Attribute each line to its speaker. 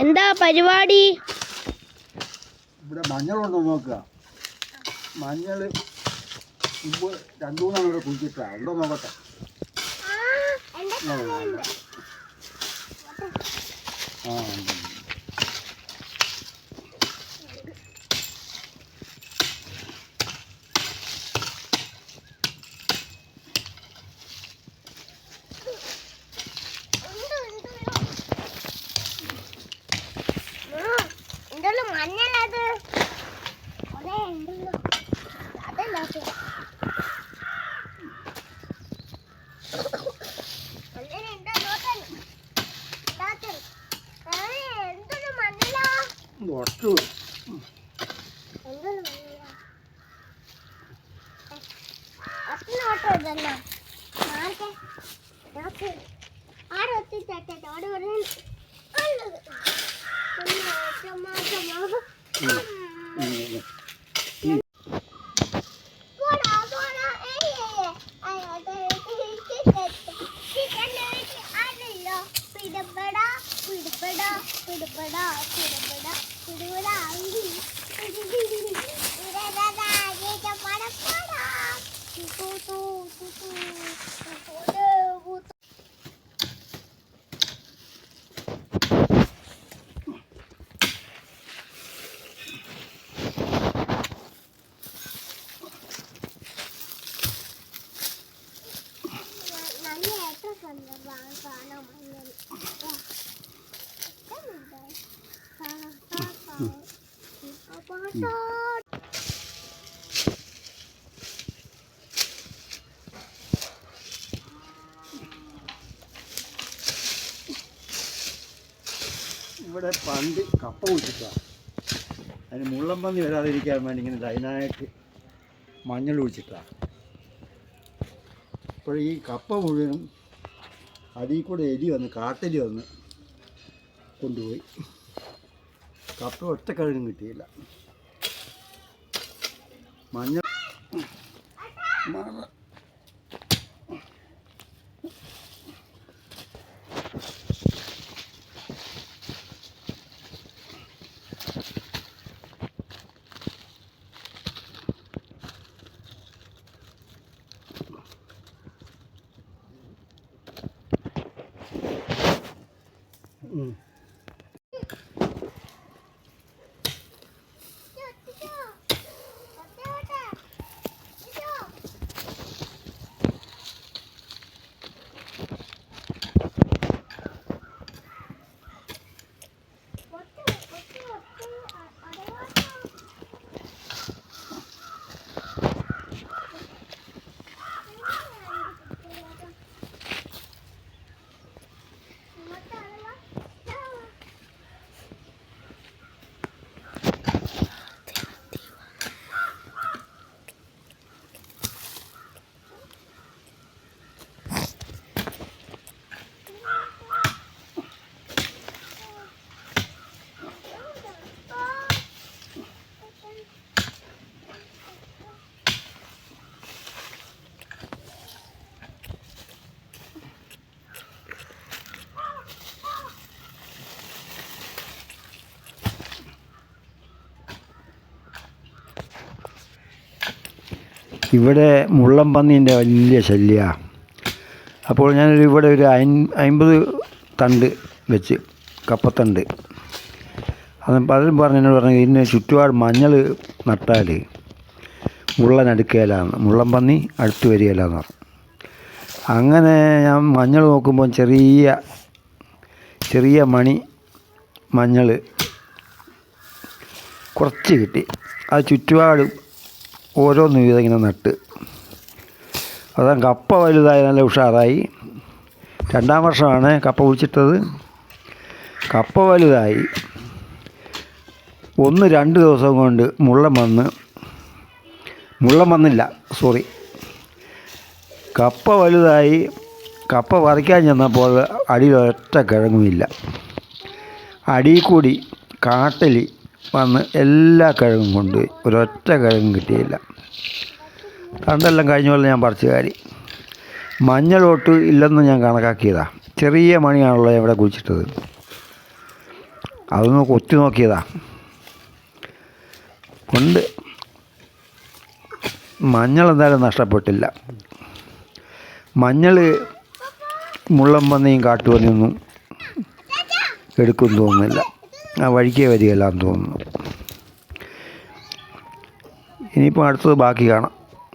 Speaker 1: എന്താ പരിപാടി?
Speaker 2: ഇവിടെ മഞ്ഞളുണ്ടോ നോക്കുക. മഞ്ഞൾ മുമ്പ് രണ്ടു മൂന്നാണ് ഇവിടെ കുഴിച്ചിട്ടാ. ഉണ്ടോ നോക്കട്ടെ. ആ, ഉണ്ട്.
Speaker 1: Olha. Olha. Toma, toma, toma. Hum.
Speaker 2: ഇവിടെ പണ്ട് കപ്പ കുഴിച്ചിട്ടാ. അതിന് മുള്ളം പന്നി വരാതിരിക്കാൻ വേണ്ടി ഇങ്ങനെ ലൈനായിട്ട് മഞ്ഞൾ കുഴിച്ചിട്ടാ. അപ്പോൾ ഈ കപ്പ മുഴുവനും അതിൽ കൂടെ എലി വന്ന് കാട്ടലി വന്ന് കൊണ്ടുപോയി. കപ്പ ഒറ്റ കഴിവും കിട്ടിയില്ല. うん。こっちもこっちもあれは ഇവിടെ മുള്ളം പന്നീന്റെ വലിയ ശല്യമാണ് അപ്പോൾ ഞാനൊരു ഇവിടെ ഒരു അയൻ അൻപത് തണ്ട് വെച്ച് കപ്പത്തണ്ട്. അത് പലരും പറഞ്ഞു പറഞ്ഞു ഇതിന് ചുറ്റുപാട് മഞ്ഞൾ നട്ടാൽ മുള്ളൻ അടുക്കുകയില്ലാന്ന് മുള്ളം പന്നി അടുത്ത് വരികയില്ലാന്ന് പറഞ്ഞു. അങ്ങനെ ഞാൻ മഞ്ഞൾ നോക്കുമ്പോൾ ചെറിയ ചെറിയ മണി മഞ്ഞൾ കുറച്ച് കിട്ടി. അത് ചുറ്റുപാട് ഓരോന്ന് വീതം ഇങ്ങനെ നട്ട്. അതാ കപ്പ വലുതായി നല്ല ഉഷാറായി. രണ്ടാം വർഷമാണ് കപ്പ കുഴിച്ചിട്ടത്. കപ്പ വലുതായി. ഒന്ന് രണ്ട് ദിവസം കൊണ്ട് മുള്ളം വന്ന്. മുള്ളം വന്നില്ല സോറി കപ്പ വലുതായി. കപ്പ പറിക്കാൻ ചെന്നപ്പോൾ അടിയിൽ ഒറ്റ കിഴങ്ങുമില്ല അടിയിൽ കൂടി കാട്ടലി വന്ന് എല്ലാ കിഴങ്ങും കൊണ്ടുപോയി ഒരൊറ്റ കിഴങ്ങും കിട്ടിയില്ല. തണ്ടെല്ലാം കഴിഞ്ഞ പോലെ ഞാൻ പറിച്ചു കാരി മഞ്ഞളോട്ട് ഇല്ലെന്ന് ഞാൻ കണക്കാക്കിയതാ. ചെറിയ മണിയാണല്ലോ ഇവിടെ കുഴിച്ചിട്ടത്. അതൊന്ന് കൊത്തി നോക്കിയതാ. ഉണ്ട് മഞ്ഞൾ എന്തായാലും നഷ്ടപ്പെട്ടില്ല. മഞ്ഞൾ മുള്ളം പന്നിയും കാട്ടുപന്നിയൊന്നും എടുക്കും തോന്നുന്നില്ല. ആ വഴിക്കേ വരികയില്ലാന്ന് തോന്നുന്നു. ഇനിയിപ്പോൾ അടുത്തത് ബാക്കി കാണാം.